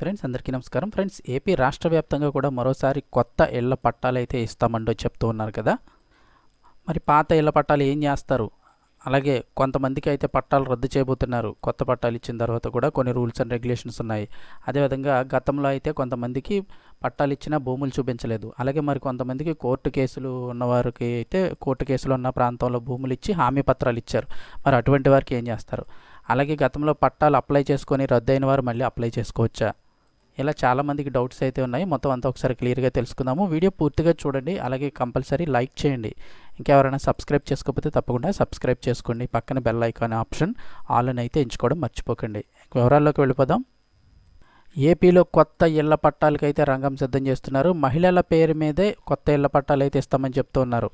Friends అందరికీ నమస్కారం. Friends AP రాష్ట్ర వ్యాప్తంగా కూడా మరోసారి కొత్త ఇళ్ళ పట్టాలు అయితే ఇస్తామంటూ చెప్తూ ఉన్నారు కదా. మరి పాత ఇళ్ళ పట్టాలు ఏం చేస్తారు? అలాగే కొంతమందికి అయితే పట్టాలు రద్దు చేయబోతున్నారు. కొత్త పట్టాలు ఇచ్చిన తర్వాత కూడా కొన్ని రూల్స్ అండ్ రెగ్యులేషన్స్ ఉన్నాయి. అదేవిధంగా గతంలో అయితే కొంతమందికి పట్టాలు ఇచ్చినా భూములు చూపించలేదు. అలాగే మరి కొంతమందికి కోర్టు కేసులు ఉన్నవారికి అయితే కోర్టు కేసులు ఉన్న ప్రాంతంలో భూములు ఇచ్చి హామీ పత్రాలు ఇచ్చారు. మరి అటువంటి వారికి ఏం చేస్తారు? అలాగే గతంలో పట్టాలు అప్లై చేసుకొని రద్దయిన వారు మళ్ళీ అప్లై చేసుకోవచ్చా? ఇలా చాలామందికి డౌట్స్ అయితే ఉన్నాయి. మొత్తం అంతా ఒకసారి క్లియర్గా తెలుసుకుందాము. వీడియో పూర్తిగా చూడండి. అలాగే కంపల్సరీ లైక్ చేయండి. ఇంకెవరైనా సబ్స్క్రైబ్ చేసుకోకపోతే తప్పకుండా సబ్స్క్రైబ్ చేసుకోండి. పక్కన బెల్ ఐకాన్ ఆప్షన్ ఆల్ అని అయితే ఎంచుకోవడం మర్చిపోకండి. వివరాల్లోకి వెళ్ళిపోదాం. ఏపీలో కొత్త ఇళ్ళ పట్టాలకైతే రంగం సిద్ధం చేస్తున్నారు. మహిళల పేరు మీదే కొత్త ఇళ్ళ పట్టాలు అయితే ఇస్తామని చెప్తున్నారు.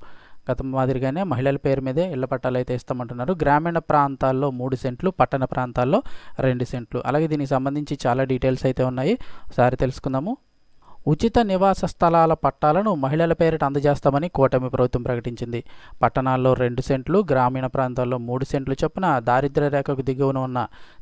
గత మాదిరిగానే మహిళల పేరు మీదే ఇళ్ళ పట్టాలు అయితే ఇస్తామంటున్నారు. గ్రామీణ ప్రాంతాల్లో మూడు సెంట్లు పట్టణ ప్రాంతాల్లో రెండు సెంట్లు. అలాగే దీనికి సంబంధించి చాలా డీటెయిల్స్ అయితే ఉన్నాయి. ఒకసారి తెలుసుకుందాము. ఉచిత నివాస స్థలాల పట్టాలను మహిళల పేరిట అందజేస్తామని కూటమి ప్రభుత్వం ప్రకటించింది. పట్టణాల్లో రెండు సెంట్లు గ్రామీణ ప్రాంతాల్లో మూడు సెంట్లు చొప్పున దారిద్ర్య రేఖకు దిగువన ఉన్న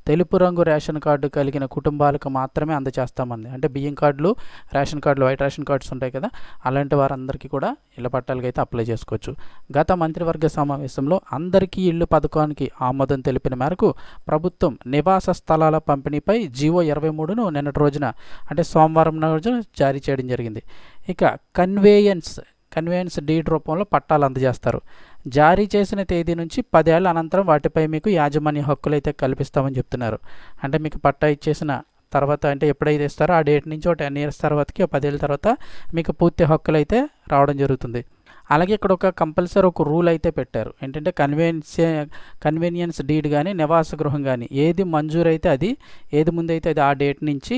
తెలుపు రంగు రేషన్ కార్డు కలిగిన కుటుంబాలకు మాత్రమే అందజేస్తామంది అంటే బియ్యం కార్డులు రేషన్ కార్డులు వైట్ రేషన్ కార్డ్స్ ఉంటాయి కదా అలాంటి వారందరికీ కూడా ఇళ్ళ పట్టాలకి అయితే అప్లై చేసుకోవచ్చు. గత మంత్రివర్గ సమావేశంలో అందరికీ ఇళ్ళు పథకానికి ఆమోదం తెలిపిన మేరకు ప్రభుత్వం నివాస స్థలాల పంపిణీపై జీవో ఇరవై మూడును నిన్నటి రోజున అంటే సోమవారం రోజున జారీ చేయడం జరిగింది. ఇక కన్వేయన్స్ కన్వేయన్స్ డీడ్ రూపంలో పట్టాలు అందజేస్తారు. జారీ చేసిన తేదీ నుంచి పదేళ్ళ అనంతరం వాటిపై మీకు యాజమాన్య హక్కులు అయితే కల్పిస్తామని చెప్తున్నారు. అంటే మీకు పట్టా ఇచ్చేసిన తర్వాత అంటే ఎప్పుడైతే ఇస్తారో ఆ డేట్ నుంచి ఒక టెన్ ఇయర్స్ తర్వాతకి ఒక పదేళ్ళ తర్వాత మీకు పూర్తి హక్కులు అయితే రావడం జరుగుతుంది. అలాగే ఇక్కడ ఒక కంపల్సరీ ఒక రూల్ అయితే పెట్టారు. ఏంటంటే కన్వీనియన్స్ కన్వీనియన్స్ డీడ్ కానీ నివాస గృహం కానీ ఏది మంజూరైతే అది ఏది ముందైతే అది ఆ డేట్ నుంచి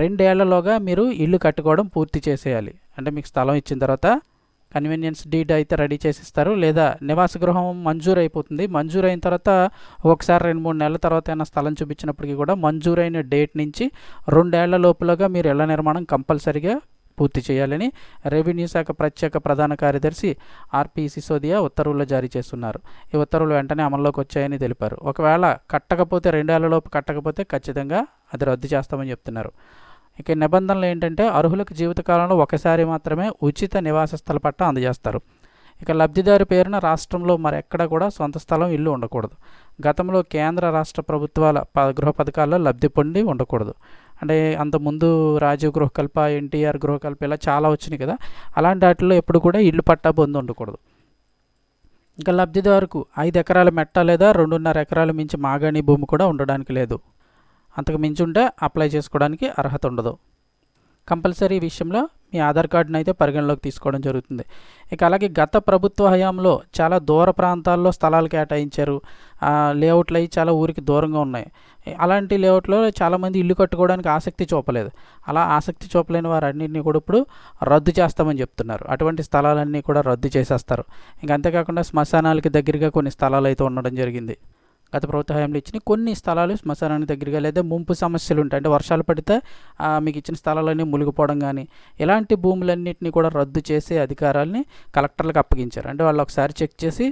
రెండేళ్ళలోగా మీరు ఇల్లు కట్టుకోవడం పూర్తి చేసేయాలి. అంటే మీకు స్థలం ఇచ్చిన తర్వాత కన్వీనియన్స్ డీడ్ అయితే రెడీ చేసిస్తారు. లేదా నివాస గృహం మంజూరు అయిపోతుంది మంజూరు అయిన తర్వాత ఒకసారి రెండు మూడు నెలల తర్వాత అయినా స్థలం చూపించినప్పటికీ కూడా మంజూరైన డేట్ నుంచి రెండేళ్ళ లోపలగా మీరు ఇళ్ళ నిర్మాణం కంపల్సరిగా పూర్తి చేయాలని రెవెన్యూ శాఖ ప్రత్యేక ప్రధాన కార్యదర్శి ఆర్పి సిసోదియా ఉత్తర్వులు జారీ చేస్తున్నారు. ఈ ఉత్తర్వులు వెంటనే అమల్లోకి వచ్చాయని తెలిపారు. ఒకవేళ కట్టకపోతే రెండేళ్ళలోపు కట్టకపోతే ఖచ్చితంగా అది రద్దు చేస్తామని చెప్తున్నారు. ఇక నిబంధనలు ఏంటంటే అర్హులకు జీవితకాలంలో ఒకసారి మాత్రమే ఉచిత నివాస స్థల పట్టా అందజేస్తారు. ఇక లబ్ధిదారు పేరున రాష్ట్రంలో మరెక్కడ కూడా సొంత స్థలం ఇల్లు ఉండకూడదు. గతంలో కేంద్ర రాష్ట్ర ప్రభుత్వాల ప గృహ పథకాల్లో లబ్ధి పొంది ఉండకూడదు. అంటే అంతకుముందు రాజీవ్ గృహకల్ప ఎన్టీఆర్ గృహకల్ప ఇలా చాలా వచ్చినాయి కదా. అలాంటి వాటిల్లో ఎప్పుడు కూడా ఇల్లు పట్టా పొంది ఉండకూడదు. ఇంకా లబ్ధిదారుకు ఐదు ఎకరాల మెట్ట లేదా రెండున్నర ఎకరాల మించి మాగాణి భూమి కూడా ఉండడానికి లేదు. అంతకు మించి ఉంటే అప్లై చేసుకోవడానికి అర్హత ఉండదు. కంపల్సరీ విషయంలో మీ ఆధార్ కార్డును అయితే పరిగణలోకి తీసుకోవడం జరుగుతుంది. ఇక అలాగే గత ప్రభుత్వ హయాంలో చాలా దూర ప్రాంతాల్లో స్థలాలు కేటాయించారు. లేఅవుట్లు అవి చాలా ఊరికి దూరంగా ఉన్నాయి. అలాంటి లేఅవుట్లో చాలామంది ఇల్లు కట్టుకోవడానికి ఆసక్తి చూపలేదు. అలా ఆసక్తి చూపలేని వారన్నింటినీ కూడా ఇప్పుడు రద్దు చేస్తామని చెప్తున్నారు. అటువంటి స్థలాలన్నీ కూడా రద్దు చేసేస్తారు. ఇంకా అంతేకాకుండా శ్మశానాలకి దగ్గరగా కొన్ని స్థలాలు అయితే ఉండడం జరిగింది. గత ప్రభుత్వ హయాంలో ఇచ్చిన కొన్ని స్థలాలు శ్మశానానికి దగ్గరగా లేదా ముంపు సమస్యలు ఉంటాయి. అంటే వర్షాలు పడితే మీకు ఇచ్చిన స్థలాలన్నీ మునిగిపోవడం కానీ ఇలాంటి భూములన్నింటినీ కూడా రద్దు చేసే అధికారాలని కలెక్టర్లకు అప్పగించారు. అంటే వాళ్ళు ఒకసారి చెక్ చేసి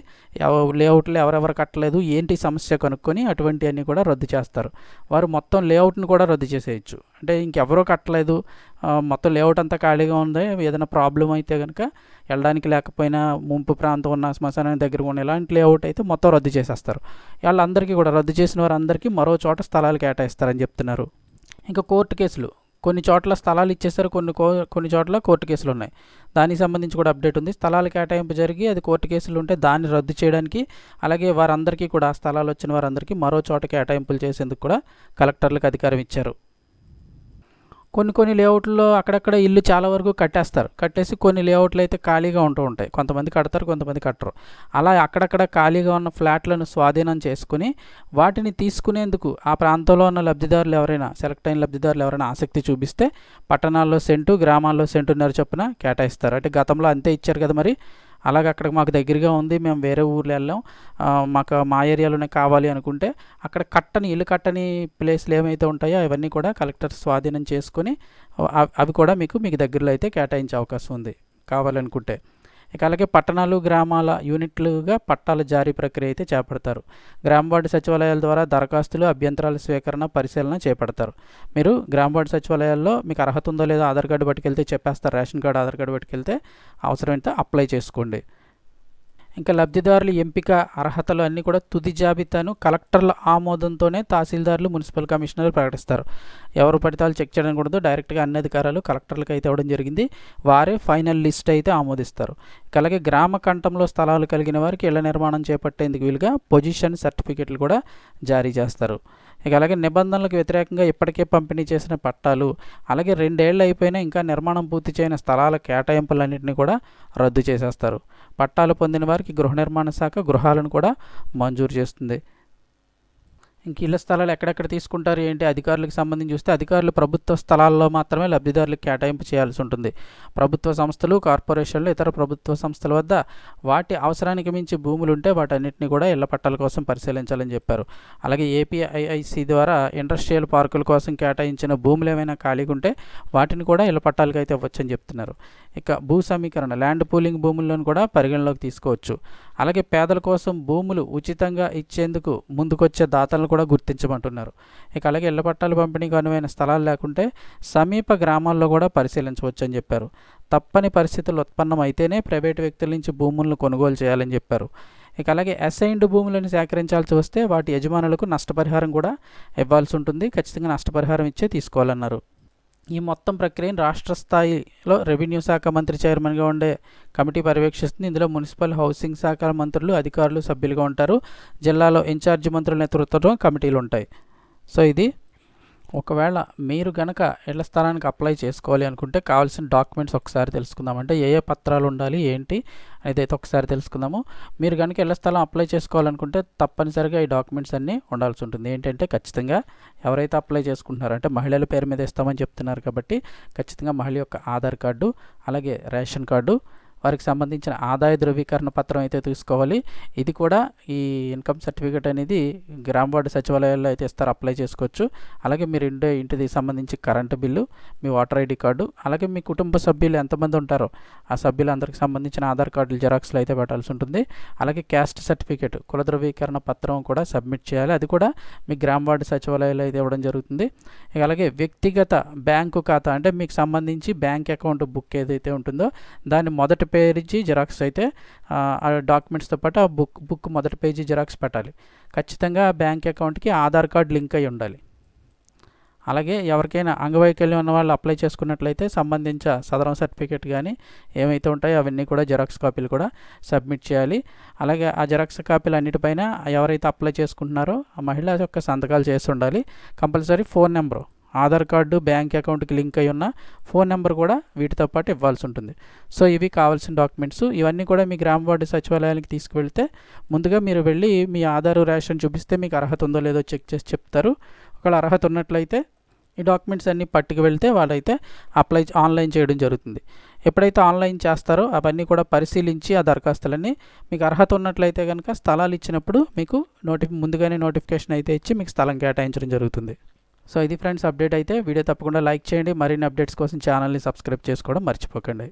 లేఅవుట్లు ఎవరెవరు కట్టలేదు ఏంటి సమస్య కనుక్కొని అటువంటివన్నీ కూడా రద్దు చేస్తారు. వారు మొత్తం లేఅవుట్ని కూడా రద్దు చేసేయచ్చు. అంటే ఇంకెవరూ కట్టలేదు. మొత్తం లేఅవుట్ అంతా ఖాళీగా ఉంది. ఏదైనా ప్రాబ్లం అయితే కనుక వెళ్ళడానికి లేకపోయినా ముంపు ప్రాంతం ఉన్న శ్మశానానికి దగ్గర ఉన్న ఇలాంటి లేఅవుట్ అయితే మొత్తం రద్దు చేసేస్తారు. వాళ్ళందరికీ కూడా రద్దు చేసిన వారందరికీ మరో చోట స్థలాలు కేటాయిస్తారని చెప్తున్నారు. ఇంకా కోర్టు కేసులు. కొన్ని చోట్ల స్థలాలు ఇచ్చేసారు కొన్ని కో కొన్ని చోట్ల కోర్టు కేసులు ఉన్నాయి. దానికి సంబంధించి కూడా అప్డేట్ ఉంది. స్థలాలు కేటాయింపు జరిగి అది కోర్టు కేసులు ఉంటే దాన్ని రద్దు చేయడానికి అలాగే వారందరికీ కూడా స్థలాలు వచ్చిన వారందరికీ మరో చోట కేటాయింపులు చేసేందుకు కూడా కలెక్టర్లకు అధికారం ఇచ్చారు. కొన్ని కొన్ని లేఅవుట్లో అక్కడక్కడ ఇల్లు చాలా వరకు కట్టేస్తారు. కట్టేసి కొన్ని లేఅవుట్లు అయితే ఖాళీగా ఉంటూ ఉంటాయి. కొంతమంది కడతారు కొంతమంది కట్టరు. అలా అక్కడక్కడ ఖాళీగా ఉన్న ఫ్లాట్లను స్వాధీనం చేసుకుని వాటిని తీసుకునేందుకు ఆ ప్రాంతంలో ఉన్న లబ్ధిదారులు ఎవరైనా సెలెక్ట్ అయిన లబ్ధిదారులు ఎవరైనా ఆసక్తి చూపిస్తే పట్టణాల్లో సెంటు గ్రామాల్లో సెంటున్నర చొప్పున కేటాయిస్తారు. అంటే గతంలో అంతే ఇచ్చారు కదా మరి. అలాగే అక్కడ మాకు దగ్గరగా ఉంది మేము వేరే ఊర్లో వెళ్ళాం. మాకు మా ఏరియాలోనే కావాలి అనుకుంటే అక్కడ కట్టని ఇల్లు కట్టని ప్లేస్లు ఏమైతే ఉంటాయో అవన్నీ కూడా కలెక్టర్ స్వాధీనం చేసుకొని అవి కూడా మీకు మీకు దగ్గరలో అయితే కేటాయించే అవకాశం ఉంది కావాలనుకుంటే. ఇక అలాగే పట్టణాలు గ్రామాల యూనిట్లుగా పట్టాల జారీ ప్రక్రియ అయితే చేపడతారు. గ్రామవార్డు సచివాలయాల ద్వారా దరఖాస్తులు అభ్యంతరాల స్వీకరణ పరిశీలన చేపడతారు. మీరు గ్రామవార్డు సచివాలయాల్లో మీకు అర్హత ఉందో లేదో ఆధార్ కార్డు పట్టుకెళ్తే చెప్పేస్తారు రేషన్ కార్డు ఆధార్ కార్డు పట్టుకెళ్తే అవసరమైతే అప్లై చేసుకోండి. ఇంకా లబ్ధిదారుల ఎంపిక అర్హతలు అన్నీ కూడా తుది జాబితాను కలెక్టర్ల ఆమోదంతోనే తహసీల్దారులు మున్సిపల్ కమిషనర్లు ప్రకటిస్తారు. ఎవరు పడితే చెక్ చేయడం కూడదు డైరెక్ట్గా అన్ని అధికారాలు కలెక్టర్లకు అయితే ఇవ్వడం జరిగింది. వారే ఫైనల్ లిస్ట్ అయితే ఆమోదిస్తారు. అలాగే గ్రామ కంఠంలో స్థలాలు కలిగిన వారికి ఇళ్ళ నిర్మాణం చేపట్టేందుకు వీలుగా పొజిషన్ సర్టిఫికెట్లు కూడా జారీ చేస్తారు. ఇక అలాగే నిబంధనలకు వ్యతిరేకంగా ఇప్పటికే పంపిణీ చేసిన పట్టాలు అలాగే రెండేళ్ళు అయిపోయినా ఇంకా నిర్మాణం పూర్తి చేయని స్థలాల కేటాయింపులన్నింటినీ కూడా రద్దు చేసేస్తారు. పట్టాలు పొందిన వారికి గృహ నిర్మాణ శాఖ గృహాలను కూడా మంజూరు చేస్తుంది. ఇంక ఇళ్ళ స్థలాలు ఎక్కడెక్కడ తీసుకుంటారు ఏంటి? అధికారులకు సంబంధించి చూస్తే అధికారులు ప్రభుత్వ స్థలాల్లో మాత్రమే లబ్ధిదారులకు కేటాయింపు చేయాల్సి ఉంటుంది. ప్రభుత్వ సంస్థలు కార్పొరేషన్లు ఇతర ప్రభుత్వ సంస్థల వద్ద వాటి అవసరానికి మించి భూములు ఉంటే వాటన్నిటిని కూడా ఇళ్ళ పట్టాల కోసం పరిశీలించాలని చెప్పారు. అలాగే ఏపీఐఐసి ద్వారా ఇండస్ట్రియల్ పార్కుల కోసం కేటాయించిన భూములు ఏమైనా ఖాళీగా ఉంటే వాటిని కూడా ఇళ్ళ పట్టాలకు అయితే ఇవ్వచ్చని చెప్తున్నారు. ఇక భూ సమీకరణ ల్యాండ్ పూలింగ్ భూములను కూడా పరిగణలోకి తీసుకోవచ్చు. అలాగే పేదల కోసం భూములు ఉచితంగా ఇచ్చేందుకు ముందుకొచ్చే దాతలను కూడా గుర్తించమంటున్నారు. ఇక అలాగే ఇళ్ళ పట్టాలు పంపిణీకి అనువైన స్థలాలు లేకుంటే సమీప గ్రామాల్లో కూడా పరిశీలించవచ్చు అని చెప్పారు. తప్పని పరిస్థితులు ఉత్పన్నం అయితేనే ప్రైవేటు వ్యక్తుల నుంచి భూములను కొనుగోలు చేయాలని చెప్పారు. ఇక అలాగే అసైన్డ్ భూములను సేకరించాల్సి వస్తే వాటి యజమానులకు నష్టపరిహారం కూడా ఇవ్వాల్సి ఉంటుంది. ఖచ్చితంగా నష్టపరిహారం ఇచ్చే తీసుకోవాలన్నారు. ఈ మొత్తం ప్రక్రియను రాష్ట్ర స్థాయిలో రెవెన్యూ శాఖ మంత్రి చైర్మన్గా ఉండే కమిటీ పర్యవేక్షిస్తుంది. ఇందులో మున్సిపల్ హౌసింగ్ శాఖ మంత్రులు అధికారులు సభ్యులుగా ఉంటారు. జిల్లాలో ఇన్ఛార్జి మంత్రుల నేతృత్వంలో కమిటీలు ఉంటాయి సో ఇది ఒకవేళ మీరు గనక ఇళ్ళ స్థలానికి అప్లై చేసుకోవాలి అనుకుంటే కావాల్సిన డాక్యుమెంట్స్ ఒకసారి తెలుసుకుందాం. అంటే ఏ ఏ పత్రాలు ఉండాలి ఏంటి అదైతే ఒకసారి తెలుసుకుందాము. మీరు కనుక ఇళ్ళ స్థలం అప్లై చేసుకోవాలనుకుంటే తప్పనిసరిగా ఈ డాక్యుమెంట్స్ అన్నీ ఉండాల్సి ఉంటుంది. ఏంటంటే ఖచ్చితంగా ఎవరైతే అప్లై చేసుకుంటున్నారో అంటే మహిళల పేరు మీద ఇస్తామని చెప్తున్నారు కాబట్టి ఖచ్చితంగా మహిళ యొక్క ఆధార్ కార్డు అలాగే రేషన్ కార్డు వారికి సంబంధించిన ఆదాయ ధృవీకరణ పత్రం అయితే తీసుకోవాలి. ఇది కూడా ఈ ఇన్కమ్ సర్టిఫికేట్ అనేది గ్రామ వార్డు సచివాలయాల్లో అయితే ఇస్తారు అప్లై చేసుకోవచ్చు. అలాగే మీరు ఇంటి ఇంటికి సంబంధించి కరెంటు బిల్లు మీ వాటర్ ఐడి కార్డు అలాగే మీ కుటుంబ సభ్యులు ఎంతమంది ఉంటారో ఆ సభ్యులందరికి సంబంధించిన ఆధార్ కార్డులు జెరాక్స్లు అయితే పెట్టాల్సి ఉంటుంది. అలాగే క్యాస్ట్ సర్టిఫికేట్ కుల ధృవీకరణ పత్రం కూడా సబ్మిట్ చేయాలి. అది కూడా మీ గ్రామ వార్డు సచివాలయాల్లో అయితే ఇవ్వడం జరుగుతుంది. అలాగే వ్యక్తిగత బ్యాంకు ఖాతా అంటే మీకు సంబంధించి బ్యాంక్ అకౌంట్ బుక్ ఏదైతే ఉంటుందో దాని మొదటి పేజీ జిరాక్స్ అయితే ఆ డాక్యుమెంట్స్తో పాటు ఆ బుక్ బుక్ మొదటి పేజీ జిరాక్స్ పెట్టాలి. ఖచ్చితంగా బ్యాంక్ అకౌంట్కి ఆధార్ కార్డ్ లింక్ అయి ఉండాలి. అలాగే ఎవరికైనా అంగవైకల్యం ఉన్న వాళ్ళు అప్లై చేసుకున్నట్లయితే సంబంధించ సదరం సర్టిఫికేట్ కానీ ఏమైతే ఉంటాయో అవన్నీ కూడా జెరాక్స్ కాపీలు కూడా సబ్మిట్ చేయాలి. అలాగే ఆ జెరాక్స్ కాపీలు అన్నిటిపైన ఎవరైతే అప్లై చేసుకుంటున్నారో ఆ మహిళ యొక్క సంతకాలు చేసి ఉండాలి. Compulsory phone number. Aadhaar card bank అకౌంట్కి లింక్ అయి ఉన్న ఫోన్ నెంబర్ కూడా వీటితో పాటు ఇవ్వాల్సి ఉంటుంది. సో ఇవి కావాల్సిన డాక్యుమెంట్స్. ఇవన్నీ కూడా మీ గ్రామ వార్డు సచివాలయానికి తీసుకువెళ్తే ముందుగా మీరు వెళ్ళి మీ ఆధార్ రేషన్ చూపిస్తే మీకు అర్హత ఉందో లేదో చెక్ చేసి చెప్తారు. ఒకవేళ అర్హత ఉన్నట్లయితే ఈ డాక్యుమెంట్స్ అన్నీ పట్టుకు వెళ్తే వాళ్ళైతే అప్లై ఆన్లైన్ చేయడం జరుగుతుంది. ఎప్పుడైతే ఆన్లైన్ చేస్తారో అవన్నీ కూడా పరిశీలించి ఆ దరఖాస్తులన్నీ మీకు అర్హత ఉన్నట్లయితే కనుక స్థలాలు ఇచ్చినప్పుడు మీకు నోటిఫి ముందుగానే నోటిఫికేషన్ అయితే ఇచ్చి మీకు స్థలం కేటాయించడం జరుగుతుంది. సో ఇది ఫ్రెండ్స్ అప్డేట్ అయితే వీడియో తప్పకుండా లైక్ చేయండి. మరిన్ని అప్డేట్స్ కోసం ఛానల్ని సబ్స్క్రైబ్ చేసుకోవడం మర్చిపోకండి.